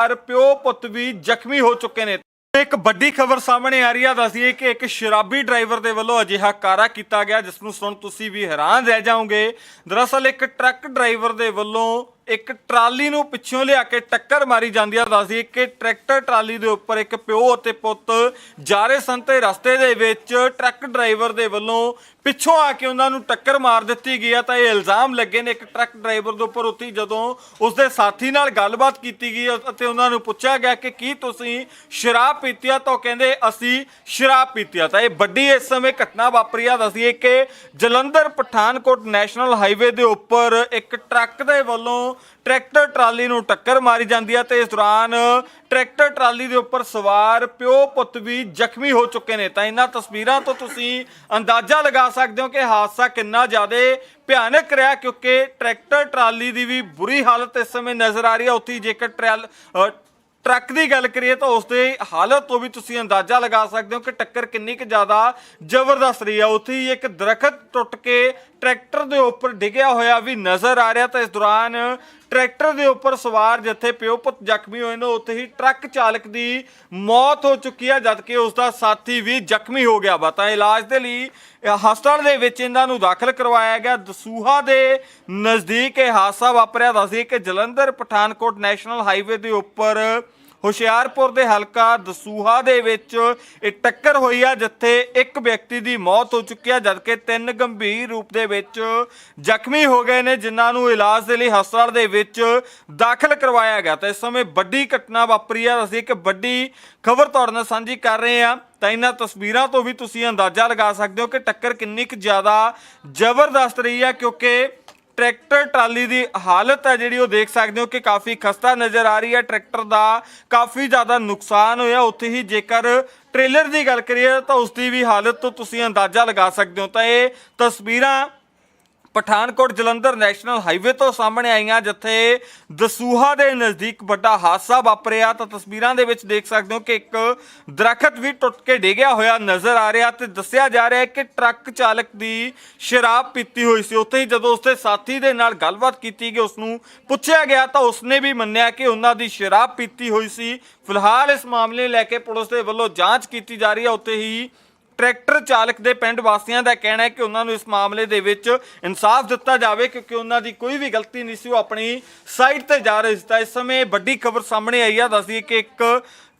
ਪਰ ਪਿਓ ਪੁੱਤ ਵੀ ਜ਼ਖਮੀ ਹੋ ਚੁੱਕੇ ਨੇ। ਇੱਕ ਵੱਡੀ ਖਬਰ ਸਾਹਮਣੇ ਆ ਰਹੀ ਆ ਦੱਸੀਏ ਕਿ ਇੱਕ ਸ਼ਰਾਬੀ ਡਰਾਈਵਰ ਦੇ ਵੱਲੋਂ ਅਜਿਹਾ ਕਾਰਾ ਕੀਤਾ ਗਿਆ, ਜਿਸ ਨੂੰ ਸੁਣ ਤੁਸੀਂ ਵੀ ਹੈਰਾਨ ਰਹਿ ਜਾਓਗੇ। ਦਰਅਸਲ ਇੱਕ ਟਰੱਕ ਡਰਾਈਵਰ ਦੇ ਵੱਲੋਂ ਇੱਕ ਟਰਾਲੀ ਨੂੰ ਪਿੱਛੋਂ ਲਿਆ ਕੇ ਟੱਕਰ ਮਾਰੀ ਜਾਂਦੀ ਆ। ਦੱਸੀਏ ਕਿ ਟਰੈਕਟਰ ਟਰਾਲੀ ਦੇ ਉੱਪਰ ਇੱਕ ਪਿਓ ਅਤੇ ਪੁੱਤ ਜਾ ਰਹੇ ਸਨ ਤੇ ਰਸਤੇ ਦੇ ਵਿੱਚ ਟਰੱਕ ਡਰਾਈਵਰ ਦੇ ਵੱਲੋਂ ਪਿੱਛੋਂ ਆ ਕੇ ਉਹਨਾਂ ਨੂੰ ਟੱਕਰ ਮਾਰ ਦਿੱਤੀ ਗਈ ਆ। ਤਾਂ ਇਹ ਇਲਜ਼ਾਮ ਲੱਗੇ ਨੇ ਇੱਕ ਟਰੱਕ ਡਰਾਈਵਰ ਦੇ ਉੱਪਰ ਉੱਤੀ ਜਦੋਂ ਉਸਦੇ ਸਾਥੀ ਨਾਲ ਗੱਲਬਾਤ ਕੀਤੀ ਗਈ ਅਤੇ ਉਹਨਾਂ ਨੂੰ ਪੁੱਛਿਆ ਗਿਆ ਕਿ ਕੀ ਤੁਸੀਂ ਸ਼ਰਾਬ ਪੀਤੀ ਆ, ਤਾਂ ਉਹ ਕਹਿੰਦੇ ਅਸੀਂ ਸ਼ਰਾਬ ਪੀਤੀ ਆ। ਤਾਂ ਇਹ ਵੱਡੀ ਇਸ ਸਮੇਂ ਘਟਨਾ ਵਾਪਰੀ ਆ। ਦੱਸੀਏ ਕਿ ਜਲੰਧਰ ਪਠਾਨਕੋਟ ਨੈਸ਼ਨਲ ਹਾਈਵੇ ਦੇ ਉੱਪਰ ਇੱਕ ਟਰੱਕ ਦੇ ਵੱਲੋਂ ਟਰੈਕਟਰ ਟਰਾਲੀ ਨੂੰ ਟੱਕਰ ਮਾਰੀ ਜਾਂਦੀ ਹੈ ਤੇ ਇਸ ਦੌਰਾਨ ਟਰੈਕਟਰ ਟਰਾਲੀ ਦੇ ਉੱਪਰ ਸਵਾਰ ਪਿਓ ਪੁੱਤ ਵੀ ਜ਼ਖਮੀ ਹੋ ਚੁੱਕੇ ਨੇ। ਤਾਂ ਇਹਨਾਂ ਤਸਵੀਰਾਂ ਤੋਂ ਤੁਸੀਂ ਅੰਦਾਜ਼ਾ ਲਗਾ ਸਕਦੇ ਹੋ ਕਿ ਹਾਦਸਾ ਕਿੰਨਾ ਜ਼ਿਆਦਾ ਭਿਆਨਕ ਰਿਹਾ, ਕਿਉਂਕਿ ਟਰੈਕਟਰ ਟਰਾਲੀ ਦੀ ਵੀ ਬੁਰੀ ਹਾਲਤ ਇਸ ਸਮੇਂ ਨਜ਼ਰ ਆ ਰਹੀ ਹੈ ਉੱਥੇ ਹੀ ਜੇਕਰ ਟਰੈਲ ਟਰੱਕ ਦੀ ਗੱਲ ਕਰੀਏ ਤਾਂ ਉਸ ਦੇ ਹਾਲਤ ਤੋਂ ਵੀ ਤੁਸੀਂ ਅੰਦਾਜ਼ਾ ਲਗਾ ਸਕਦੇ ਹੋ ਕਿ ਟੱਕਰ ਕਿੰਨੀ ਕੁ ਜ਼ਿਆਦਾ ਜ਼ਬਰਦਸਤ ਰਹੀ ਹੈ ਉੱਥੇ ਹੀ ਇੱਕ ਦਰਖਤ ਟੁੱਟ ਕੇ ਟਰੈਕਟਰ ਦੇ ਉੱਪਰ ਡਿੱਗਿਆ ਹੋਇਆ ਵੀ ਨਜ਼ਰ ਆ ਰਿਹਾ ਤਾਂ ਇਸ ਦੌਰਾਨ ਟਰੈਕਟਰ ਦੇ ਉੱਪਰ ਸਵਾਰ ਜਿੱਥੇ ਪਿਓ ਪੁੱਤ ਜ਼ਖਮੀ ਹੋਏ ਨੇ, ਉੱਥੇ ਹੀ ਟਰੱਕ ਚਾਲਕ ਦੀ ਮੌਤ ਹੋ ਚੁੱਕੀ ਹੈ ਜਦਕਿ ਉਸ ਦਾ ਸਾਥੀ ਵੀ ਜ਼ਖਮੀ ਹੋ ਗਿਆ ਵਾ। ਤਾਂ ਇਲਾਜ ਦੇ ਲਈ ਹਸਪਤਾਲ ਦੇ ਵਿੱਚ ਇਹਨਾਂ ਨੂੰ ਦਾਖਲ ਕਰਵਾਇਆ ਗਿਆ। ਦਸੂਹਾ ਦੇ ਨਜ਼ਦੀਕ ਇਹ ਹਾਦਸਾ ਵਾਪਰਿਆ। ਦੱਸਦੀ ਕਿ ਜਲੰਧਰ, ਪਠਾਨਕੋਟ ਨੈਸ਼ਨਲ ਹਾਈਵੇ ਦੇ ਉੱਪਰ ਹੁਸ਼ਿਆਰਪੁਰ ਦੇ ਹਲਕਾ ਦਸੂਹਾ ਦੇ ਵਿੱਚ ਇਹ ਟੱਕਰ ਹੋਈ ਆ, ਜਿੱਥੇ ਇੱਕ ਵਿਅਕਤੀ ਦੀ ਮੌਤ ਹੋ ਚੁੱਕੀ ਆ, ਜਦਕਿ ਤਿੰਨ ਗੰਭੀਰ ਰੂਪ ਦੇ ਵਿੱਚ ਜ਼ਖਮੀ ਹੋ ਗਏ ਨੇ, ਜਿਨ੍ਹਾਂ ਨੂੰ ਇਲਾਜ ਦੇ ਲਈ ਹਸਪਤਾਲ ਦੇ ਵਿੱਚ ਦਾਖਲ ਕਰਵਾਇਆ ਗਿਆ। ਤਾਂ ਇਸ ਸਮੇਂ ਵੱਡੀ ਘਟਨਾ ਵਾਪਰੀ ਆ, ਅਸੀਂ ਇੱਕ ਵੱਡੀ ਖਬਰ ਤੁਹਾਡੇ ਨਾਲ ਸਾਂਝੀ ਕਰ ਰਹੇ ਆ। ਤਾਂ ਇਹਨਾਂ ਤਸਵੀਰਾਂ ਤੋਂ ਵੀ ਤੁਸੀਂ ਅੰਦਾਜ਼ਾ ਲਗਾ ਸਕਦੇ ਹੋ ਕਿ ਟੱਕਰ ਕਿੰਨੀ ਕੁ ਜ਼ਿਆਦਾ ਜ਼ਬਰਦਸਤ ਰਹੀ ਆ, ਕਿਉਂਕਿ ਟਰੈਕਟਰ ਟਰਾਲੀ ਦੀ ਹਾਲਤ ਹੈ ਜਿਹੜੀ ਉਹ ਦੇਖ ਸਕਦੇ ਹੋ ਕਿ ਕਾਫੀ ਖਸਤਾ ਨਜ਼ਰ ਆ ਰਹੀ ਹੈ। ਟਰੈਕਟਰ ਦਾ ਕਾਫੀ ਜ਼ਿਆਦਾ ਨੁਕਸਾਨ ਹੋਇਆ। ਉੱਥੇ ਹੀ ਜੇਕਰ ਟ੍ਰੇਲਰ ਦੀ ਗੱਲ ਕਰੀਏ ਤਾਂ ਉਸ ਦੀ ਵੀ ਹਾਲਤ ਤੋਂ ਤੁਸੀਂ ਅੰਦਾਜ਼ਾ ਲਗਾ ਸਕਦੇ ਹੋ। ਤਾਂ ਇਹ ਤਸਵੀਰਾਂ ਪਠਾਨਕੋਟ ਜਲੰਧਰ ਨੈਸ਼ਨਲ ਹਾਈਵੇ ਤੋਂ ਸਾਹਮਣੇ ਆਈਆਂ, ਜਿੱਥੇ ਦਸੂਹਾ ਦੇ ਨਜ਼ਦੀਕ ਵੱਡਾ ਹਾਦਸਾ ਵਾਪਰਿਆ। ਤਾਂ ਤਸਵੀਰਾਂ ਦੇ ਵਿੱਚ ਦੇਖ ਸਕਦੇ ਹੋ ਕਿ ਇੱਕ ਦਰਖਤ ਵੀ ਟੁੱਟ ਕੇ ਡਿੱਗਿਆ ਹੋਇਆ ਨਜ਼ਰ ਆ ਰਿਹਾ ਤੇ ਦੱਸਿਆ ਜਾ ਰਿਹਾ ਹੈ ਕਿ ਟਰੱਕ ਚਾਲਕ ਦੀ ਸ਼ਰਾਬ ਪੀਤੀ ਹੋਈ ਸੀ। ਉੱਥੇ ਹੀ ਜਦੋਂ ਉਸਦੇ ਸਾਥੀ ਦੇ ਨਾਲ ਗੱਲਬਾਤ ਕੀਤੀ ਕਿ ਉਸ ਨੂੰ ਪੁੱਛਿਆ ਗਿਆ ਤਾਂ ਉਸਨੇ ਵੀ ਮੰਨਿਆ ਕਿ ਉਹਨਾਂ ਦੀ ਸ਼ਰਾਬ ਪੀਤੀ ਹੋਈ ਸੀ। ਫਿਲਹਾਲ ਇਸ ਮਾਮਲੇ ਨੂੰ ਲੈ ਕੇ ਪੁਲਿਸ ਦੇ ਵੱਲੋਂ ਜਾਂਚ ਕੀਤੀ ਜਾ ਰਹੀ ਹੈ। ਉੱਥੇ ਹੀ ਟਰੈਕਟਰ ਚਾਲਕ ਦੇ ਪਿੰਡ ਵਾਸੀਆਂ ਦਾ ਕਹਿਣਾ ਹੈ ਕਿ ਉਹਨਾਂ ਨੂੰ ਇਸ ਮਾਮਲੇ ਦੇ ਵਿੱਚ ਇਨਸਾਫ ਦਿੱਤਾ ਜਾਵੇ ਕਿਉਂਕਿ ਉਹਨਾਂ ਦੀ ਕੋਈ ਵੀ ਗਲਤੀ ਨਹੀਂ ਸੀ, ਉਹ ਆਪਣੀ ਸਾਈਡ ਤੇ ਜਾ ਰਹੇ ਸੀ। ਤਾਂ ਇਸ ਸਮੇਂ ਵੱਡੀ ਖਬਰ ਸਾਹਮਣੇ ਆਈ ਆ, ਦੱਸਦੀ ਕਿ ਇੱਕ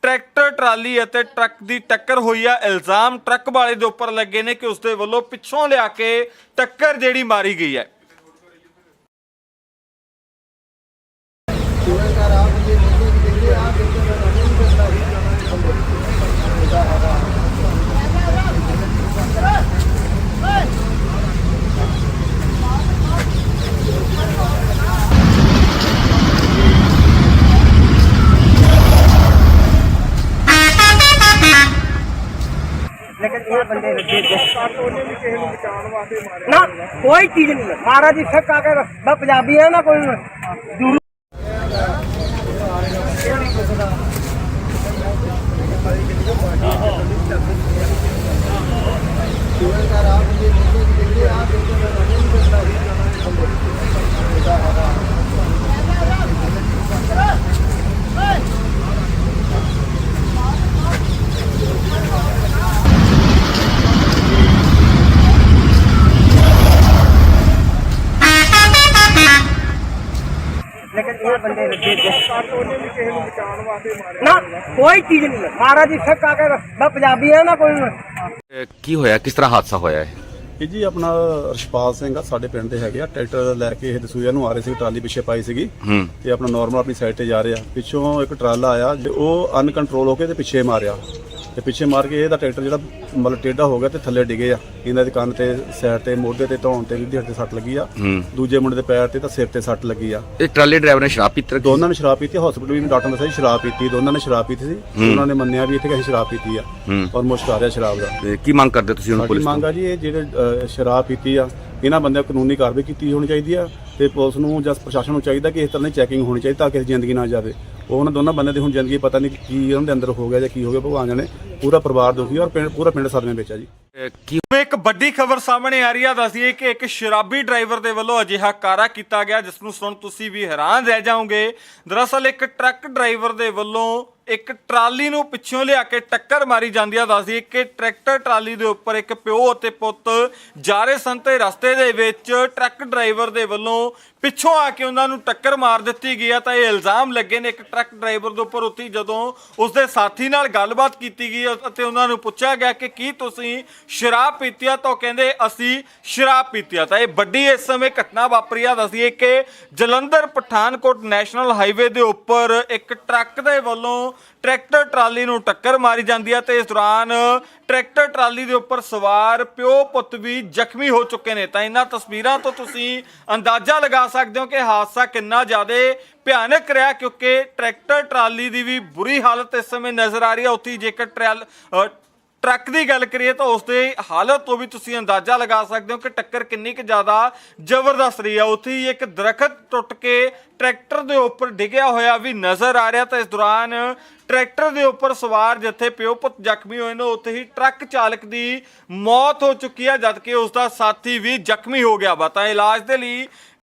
ਟਰੈਕਟਰ, ਟਰਾਲੀ ਅਤੇ ਟਰੱਕ ਦੀ ਟੱਕਰ ਹੋਈ ਆ। ਇਲਜ਼ਾਮ ਟਰੱਕ ਵਾਲੇ ਦੇ ਉੱਪਰ ਲੱਗੇ ਨੇ ਕਿ ਉਸ ਦੇ ਵੱਲੋਂ ਪਿੱਛੋਂ ਲਿਆ ਕੇ ਟੱਕਰ ਜਿਹੜੀ ਮਾਰੀ ਗਈ ਹੈ। ਲੇਕਿਨ ਇਹ ਬੰਦੇ ਲੱਗੇ ਨਾ ਕੋਈ ਚੀਜ਼ ਨਹੀਂ। ਮਹਾਰਾਜ ਜੀ ਸਿੱਖ ਆ ਕੇ ਮੈਂ ਪੰਜਾਬੀ ਆ ਨਾ ਕੋਈ ਦੂਰ ਲੇਕਿਨ ਇਹ ਬੰਦੇ ਲੱਗੇ ਨਾ ਕੋਈ ਚੀਜ਼ ਨਹੀਂ। ਹੈ ਮਹਾਰਾਜ ਜੀ ਸਿੱਖ ਆ ਕੇ ਮੈਂ ਪੰਜਾਬੀ ਆ ਨਾ ਕੋਈ ਅਹ ਕੀ ਹੋਇਆ? ਕਿਸ ਤਰ੍ਹਾਂ ਹਾਦਸਾ ਹੋਇਆ ਹੈ ਇਹ ਜੀ ਆਪਣਾ ਰਸ਼ਪਾਲ ਸਿੰਘ ਆ ਸਾਡੇ ਪਿੰਡ ਦੇ ਹੈਗੇ ਆ। ਟਰੈਕਟਰ ਲੈ ਕੇ ਇਹ ਦਸੂਆ ਨੂੰ ਆ ਰਹੇ ਸੀ ਟਰਾਲੀ ਪਿੱਛੇ ਪਾਈ ਸੀਗੀ। ਤੇ ਆਪਣਾ ਨਾਰਮਲ ਆਪਣੀ ਸਾਈਡ ਤੇ ਜਾ ਰਿਹਾ। ਪਿੱਛੋਂ ਇੱਕ ਟਰਾਲਾ ਆਇਆ ਉਹ ਅਨਕੰਟਰੋਲ ਹੋ ਕੇ ਤੇ ਪਿੱਛੇ ਮਾਰਿਆ। ਤੇ ਪਿੱਛੇ ਮਾਰ ਕੇ ਇਹਦਾ ਟਰੈਕਟਰ ਜਿਹੜਾ ਮਤਲਬ ਟੇਢਾ ਹੋ ਗਿਆ ਤੇ ਥੱਲੇ ਡਿੱਗੇ ਆ। ਇਹਨਾਂ ਦੇ ਕੰਨ ਤੇ ਸਾਈਡ ਤੇ ਮੋਢੇ ਤੇ ਧੌਣ ਤੇ ਵੀ ਤੇ ਸੱਟ ਲੱਗੀ ਆ। ਹੂੰ। ਦੂਜੇ ਮੁੰਡੇ ਦੇ ਪੈਰ ਤੇ ਤਾਂ ਸਿਰ ਤੇ ਸੱਟ ਲੱਗੀ ਆ। ਇਹ ਟਰਾਲੀ ਡਰਾਈਵਰ ਨੇ ਸ਼ਰਾਬ ਪੀਤੀ ਰੱਖੀ? ਦੋਨਾਂ ਨੇ ਸ਼ਰਾਬ ਪੀਤੀ ਹਸਪੀਟਲ ਵੀ ਡਾਕਟਰ ਨੇ ਦੱਸਿਆ ਸ਼ਰਾਬ ਪੀਤੀ ਦੋਨਾਂ ਨੇ ਸ਼ਰਾਬ ਪੀਤੀ ਸੀ। ਉਹਨਾਂ ਨੇ ਮੰਨਿਆ ਵੀ ਇੱਥੇ ਕਿ ਅਸੀਂ ਸ਼ਰਾਬ ਪੀਤੀ ਆ ਹੂੰ। ਔਰ ਮੁਸ਼ਕ ਆ ਰਿਹਾ ਸ਼ਰਾਬ ਦਾ। ਤੇ ਕੀ ਮੰਗ ਕਰਦੇ ਤੁਸੀਂ ਹੁਣ ਸਾਡੀ ਪੁਲਿਸ ਮੰਗ ਤੋਂ ਆ ਜੀ ਇਹ ਜਿਹੜੇ ਅ, ਸ਼ਰਾਬ ਪੀਤੀ ਆ ਇਹਨਾਂ ਬੰਦਿਆਂ ਕਾਨੂੰਨੀ ਕਾਰਵਾਈ ਕੀਤੀ ਹੋਣੀ ਚਾਹੀਦੀ ਆ ਤੇ ਪੁਲਿਸ ਨੂੰ ਜਾਂ ਪ੍ਰਸ਼ਾਸਨ ਨੂੰ ਚਾਹੀਦਾ ਕਿ ਇਸ ਤਰ੍ਹਾਂ ਦੀ ਚੈਕਿੰਗ ਹੋਣੀ ਚਾਹੀਦੀ ਤਾਂ ਕਿ ਜ਼ਿੰਦਗੀ ਨਾ ਜਾਵੇ। ਉਹ ਉਹਨਾਂ ਦੋਨਾਂ ਬੰਦਿਆਂ ਦੀ ਹੁਣ ਜ਼ਿੰਦਗੀ ਪਤਾ ਨਹੀਂ ਕੀ ਉਹਨਾਂ ਦੇ ਅੰਦਰ ਹੋ ਗਿਆ ਜਾਂ ਕੀ ਹੋ ਗਿਆ, ਭਗਵਾਨ ਜਾਣੇ, ਪੂਰਾ ਪਰਿਵਾਰ ਦੁਖੀ ਔਰ ਪਿੰਡ, ਪੂਰਾ ਪਿੰਡ ਸਦਮੇ ਵਿੱਚ ਆ ਜੀ। ਕੀ ਇੱਕ ਵੱਡੀ ਖਬਰ ਸਾਹਮਣੇ ਆ ਰਹੀ ਆ ਦੱਸਦੀਏ ਕਿ ਇੱਕ ਸ਼ਰਾਬੀ ਡਰਾਈਵਰ ਦੇ ਵੱਲੋਂ ਅਜਿਹਾ ਕਾਰਾ ਕੀਤਾ ਗਿਆ, ਜਿਸ ਨੂੰ ਸੁਣ ਤੁਸੀਂ ਵੀ ਹੈਰਾਨ ਰਹਿ ਜਾਓਗੇ। ਦਰਅਸਲ ਇੱਕ ਟਰੱਕ ਡਰਾਈਵਰ ਦੇ ਵੱਲੋਂ ਇੱਕ ਟਰਾਲੀ ਨੂੰ ਪਿੱਛੋਂ ਲਿਆ ਕੇ ਟੱਕਰ ਮਾਰੀ ਜਾਂਦੀ ਆ ਦੱਸਦੀਏ ਕਿ ਟਰੈਕਟਰ ਟਰਾਲੀ ਦੇ ਉੱਪਰ ਇੱਕ ਪਿਓ ਅਤੇ ਪੁੱਤ ਜਾ ਰਹੇ ਸਨ ਤੇ ਰਸਤੇ ਦੇ ਵਿੱਚ ਟਰੱਕ ਡਰਾਈਵਰ ਦੇ ਵੱਲੋਂ ਪਿੱਛੋਂ ਆ ਕੇ ਉਹਨਾਂ ਨੂੰ ਟੱਕਰ ਮਾਰ ਦਿੱਤੀ ਗਈ ਆ। ਤਾਂ ਇਹ ਇਲਜ਼ਾਮ ਲੱਗੇ ਨੇ ਇੱਕ ਟਰੱਕ ਡਰਾਈਵਰ ਦੇ ਉੱਪਰ ਉੱਤੀ ਜਦੋਂ ਉਸਦੇ ਸਾਥੀ ਨਾਲ ਗੱਲਬਾਤ ਕੀਤੀ ਗਈ ਅਤੇ ਉਹਨਾਂ ਨੂੰ ਪੁੱਛਿਆ ਗਿਆ ਕਿ ਕੀ ਤੁਸੀਂ ਸ਼ਰਾਬ ਪੀਤੀ ਆ, ਤਾਂ ਉਹ ਕਹਿੰਦੇ ਅਸੀਂ ਸ਼ਰਾਬ ਪੀਤੀ ਆ। ਤਾਂ ਇਹ ਵੱਡੀ ਇਸ ਸਮੇਂ ਘਟਨਾ ਵਾਪਰੀ ਆ ਦੱਸੀਏ ਕਿ ਜਲੰਧਰ ਪਠਾਨਕੋਟ ਨੈਸ਼ਨਲ ਹਾਈਵੇ ਦੇ ਉੱਪਰ ਇੱਕ ਟਰੱਕ ਦੇ ਵੱਲੋਂ ਟਰੈਕਟਰ ਟਰਾਲੀ ਨੂੰ ਟੱਕਰ ਮਾਰੀ ਜਾਂਦੀ ਹੈ ਤੇ ਇਸ ਦੌਰਾਨ ਟਰੈਕਟਰ ਟਰਾਲੀ ਦੇ ਉੱਪਰ ਸਵਾਰ ਪਿਓ ਪੁੱਤ ਵੀ ਜ਼ਖਮੀ ਹੋ ਚੁੱਕੇ ਨੇ। ਤਾਂ ਇਹਨਾਂ ਤਸਵੀਰਾਂ ਤੋਂ ਤੁਸੀਂ ਅੰਦਾਜ਼ਾ ਲਗਾ ਸਕਦੇ ਹੋ ਕਿ ਹਾਦਸਾ ਕਿੰਨਾ ਜ਼ਿਆਦਾ ਭਿਆਨਕ ਰਿਹਾ, ਕਿਉਂਕਿ ਟਰੈਕਟਰ ਟਰਾਲੀ ਦੀ ਵੀ ਬੁਰੀ ਹਾਲਤ ਇਸ ਸਮੇਂ ਨਜ਼ਰ ਆ ਰਹੀ ਹੈ ਉੱਥੇ ਜੇਕਰ ਟਰੈਲ ਟਰੱਕ ਦੀ ਗੱਲ ਕਰੀਏ ਤਾਂ ਉਸ ਦੇ ਹਾਲਤ ਤੋਂ ਵੀ ਤੁਸੀਂ ਅੰਦਾਜ਼ਾ ਲਗਾ ਸਕਦੇ ਹੋ ਕਿ ਟੱਕਰ ਕਿੰਨੀ ਕੁ ਜ਼ਿਆਦਾ ਜ਼ਬਰਦਸਤ ਰਹੀ ਹੈ ਉੱਥੇ ਹੀ ਇੱਕ ਦਰਖਤ ਟੁੱਟ ਕੇ ਟਰੈਕਟਰ ਦੇ ਉੱਪਰ ਡਿੱਗਿਆ ਹੋਇਆ ਵੀ ਨਜ਼ਰ ਆ ਰਿਹਾ ਤਾਂ ਇਸ ਦੌਰਾਨ ਟਰੈਕਟਰ ਦੇ ਉੱਪਰ ਸਵਾਰ ਜਿੱਥੇ ਪਿਓ ਪੁੱਤ ਜ਼ਖਮੀ ਹੋਏ ਨੇ, ਉੱਥੇ ਹੀ ਟਰੱਕ ਚਾਲਕ ਦੀ ਮੌਤ ਹੋ ਚੁੱਕੀ ਹੈ ਜਦਕਿ ਉਸ ਦਾ ਸਾਥੀ ਵੀ ਜ਼ਖਮੀ ਹੋ ਗਿਆ ਵਾ। ਤਾਂ ਇਲਾਜ ਦੇ ਲਈ